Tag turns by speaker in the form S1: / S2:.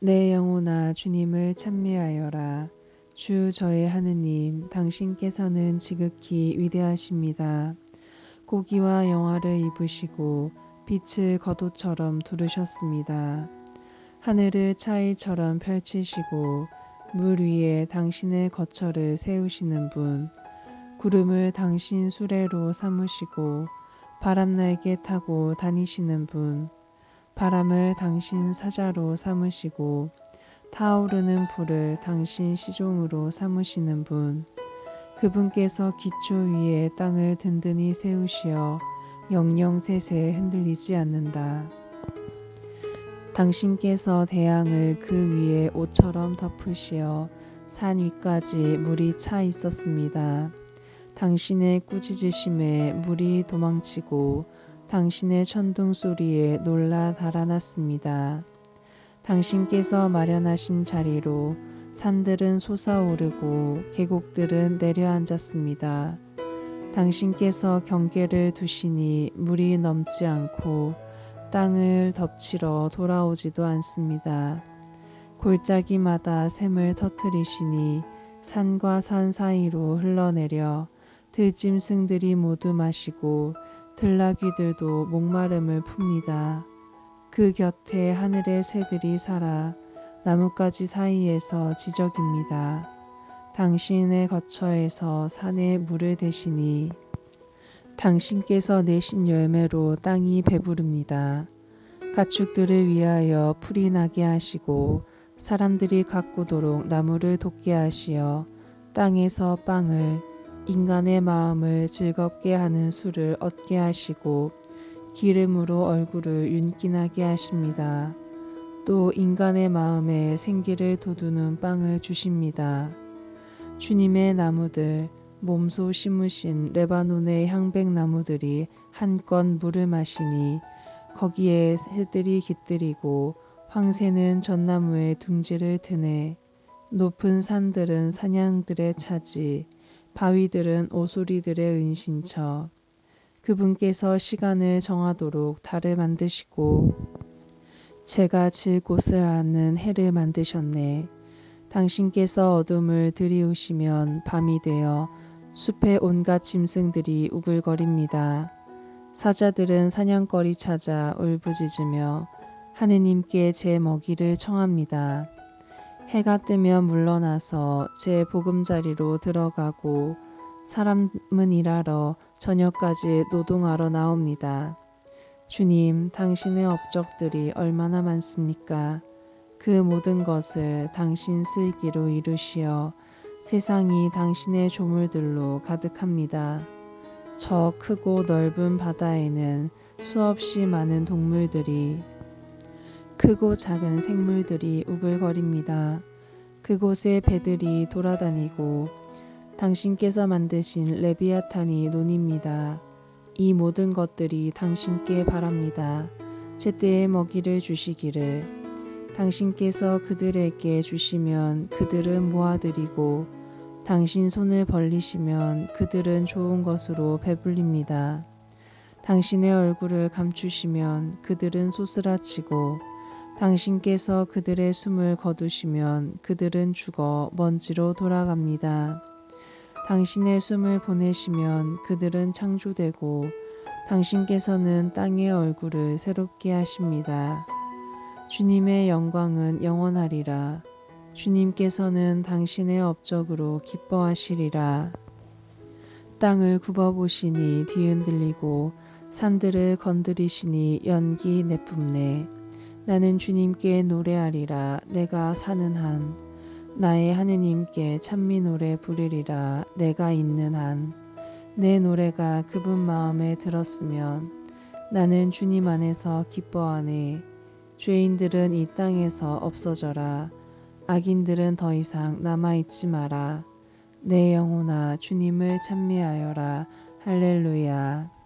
S1: 내 영혼아 주님을 찬미하여라. 주 저의 하느님 당신께서는 지극히 위대하십니다. 고기와 영화를 입으시고 빛을 겉옷처럼 두르셨습니다. 하늘을 차일처럼 펼치시고 물 위에 당신의 거처를 세우시는 분, 구름을 당신 수레로 삼으시고 바람날개 타고 다니시는 분, 바람을 당신 사자로 삼으시고 타오르는 불을 당신 시종으로 삼으시는 분, 그분께서 기초 위에 땅을 든든히 세우시어 영영세세 흔들리지 않는다. 당신께서 대양을 그 위에 옷처럼 덮으시어 산 위까지 물이 차 있었습니다. 당신의 꾸짖으심에 물이 도망치고 당신의 천둥 소리에 놀라 달아났습니다. 당신께서 마련하신 자리로 산들은 솟아오르고 계곡들은 내려앉았습니다. 당신께서 경계를 두시니 물이 넘지 않고 땅을 덮치러 돌아오지도 않습니다. 골짜기마다 샘을 터트리시니 산과 산 사이로 흘러내려 들짐승들이 모두 마시고 들나귀들도 목마름을 풉니다. 그 곁에 하늘의 새들이 살아 나뭇가지 사이에서 지적입니다. 당신의 거처에서 산에 물을 대시니 당신께서 내신 열매로 땅이 배부릅니다. 가축들을 위하여 풀이 나게 하시고 사람들이 가꾸도록 나무를 돋게 하시어 땅에서 빵을 인간의 마음을 즐겁게 하는 술을 얻게 하시고 기름으로 얼굴을 윤기나게 하십니다. 또 인간의 마음에 생기를 돋우는 빵을 주십니다. 주님의 나무들, 몸소 심으신 레바논의 향백나무들이 한껏 물을 마시니 거기에 새들이 깃들이고 황새는 전나무에 둥지를 트네 높은 산들은 사냥들의 차지 바위들은 오소리들의 은신처 그분께서 시간을 정하도록 달을 만드시고 제가 질 곳을 아는 해를 만드셨네. 당신께서 어둠을 들이우시면 밤이 되어 숲의 온갖 짐승들이 우글거립니다. 사자들은 사냥거리 찾아 울부짖으며 하느님께 제 먹이를 청합니다. 해가 뜨면 물러나서 제 보금자리로 들어가고 사람은 일하러 저녁까지 노동하러 나옵니다. 주님, 당신의 업적들이 얼마나 많습니까? 그 모든 것을 당신 슬기로 이루시어 세상이 당신의 조물들로 가득합니다. 저 크고 넓은 바다에는 수없이 많은 동물들이 크고 작은 생물들이 우글거립니다. 그곳에 배들이 돌아다니고 당신께서 만드신 레비아탄이 논입니다. 이 모든 것들이 당신께 바랍니다. 제때에 먹이를 주시기를 당신께서 그들에게 주시면 그들은 모아들이고 당신 손을 벌리시면 그들은 좋은 것으로 배불립니다. 당신의 얼굴을 감추시면 그들은 소스라치고 당신께서 그들의 숨을 거두시면 그들은 죽어 먼지로 돌아갑니다. 당신의 숨을 보내시면 그들은 창조되고 당신께서는 땅의 얼굴을 새롭게 하십니다. 주님의 영광은 영원하리라. 주님께서는 당신의 업적으로 기뻐하시리라. 땅을 굽어보시니 뒤흔들리고 산들을 건드리시니 연기 내뿜네. 나는 주님께 노래하리라. 내가 사는 한. 나의 하느님께 찬미 노래 부르리라. 내가 있는 한. 내 노래가 그분 마음에 들었으면 나는 주님 안에서 기뻐하네 죄인들은 이 땅에서 없어져라. 악인들은 더 이상 남아 있지 마라. 내 영혼아 주님을 찬미하여라. 할렐루야